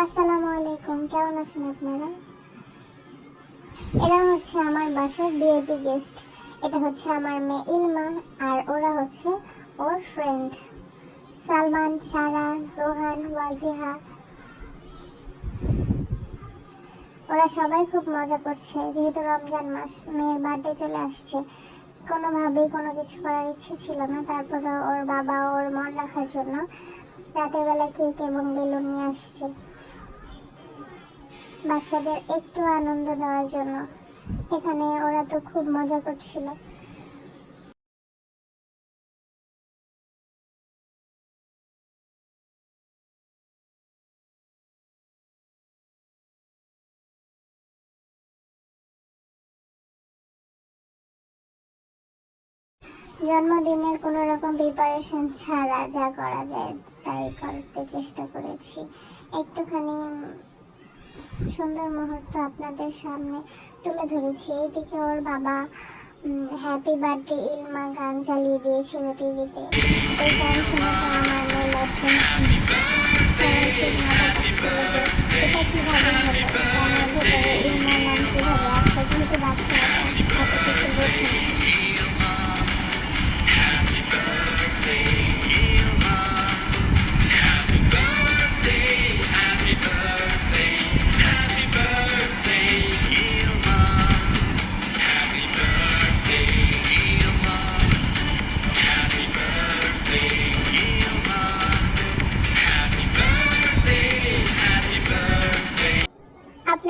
আসসালামু আলাইকুম, কেমন আছেন আপনারা? এরা হচ্ছে আমার বাসার বিএপি গেস্ট এটা হচ্ছে আমার মেয়ে ইলমা, আর ওরা হচ্ছে ওর ফ্রেন্ড সালমান, সারা, জোহান, ওয়াজিহা। ওরা সবাই খুব মজা করছে, যেহেতু রমজান মাস, মেয়ের বার্থডে চলে আসছে। কোনোভাবেই কোনো কিছু করার ইচ্ছে ছিল না তারপরে ওর বাবা ওর মন রাখার জন্য রাতের বেলা কেক এবং বেলুন নিয়ে আসছে। বাচ্চাদের একটু আনন্দ দেওয়ার জন্য। এখানে ওরা তো খুব মজা করছিল। জন্মদিনের কোনো রকম প্রিপারেশন ছাড়া যা করা যায়, তাই করতে চেষ্টা করেছি। একটুখানি সুন্দর মুহূর্ত আপনাদের সামনে তুলে ধরেছি। এইদিকে ওর বাবা হ্যাপি বার্থডে ইলমা গান চালিয়ে দিয়েছিল টিভিতে এই গান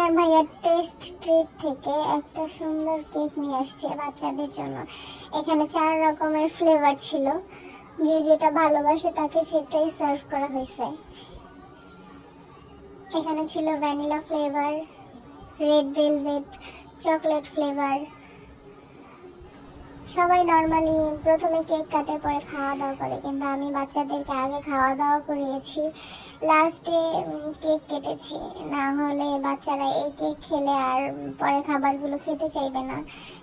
আপনার ভাইয়া টেস্ট ট্রিট থেকে একটা সুন্দর কেক নিয়ে আসছে বাচ্চাদের জন্য। এখানে চার রকমের ফ্লেভার ছিল। যে যেটা ভালোবাসে তাকে সেটাই সার্ভ করা হয়েছে। এখানে ছিল vanilla flavour, red velvet, chocolate flavour সবাই নর্মালি প্রথমে কেক কাটে পরে খাওয়া দাওয়া করে, কিন্তু আমি বাচ্চাদেরকে আগে খাওয়া দাওয়া করিয়েছি লাস্টে কেক কেটেছি। না হলে বাচ্চারা এই কেক খেলে আর পরে খাবারগুলো খেতে চাইবে না।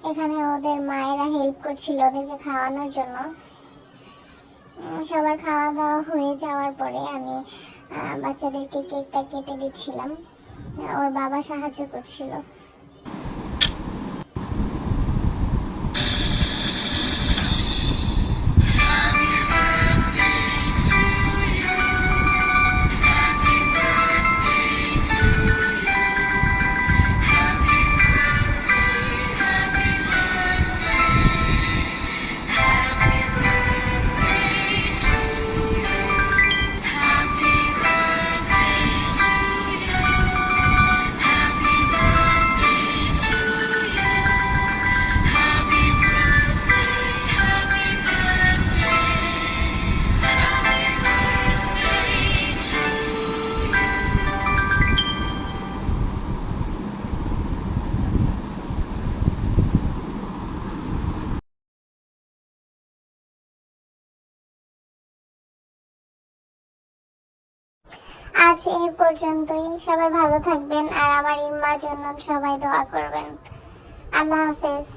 এখানে ওদের মায়েরা হেল্প করছিল ওদেরকে খাওয়ানোর জন্য। সবার খাওয়া দাওয়া হয়ে যাওয়ার পরে আমি বাচ্চাদেরকে কেকটা কেটে দিচ্ছিলাম। ওর বাবা সাহায্য করছিল। আজ এই পর্যন্তই। সবাই ভালো থাকবেন আর আমার ইম্মার জন্য সবাই দোয়া করবেন। আল্লাহ হাফেজ।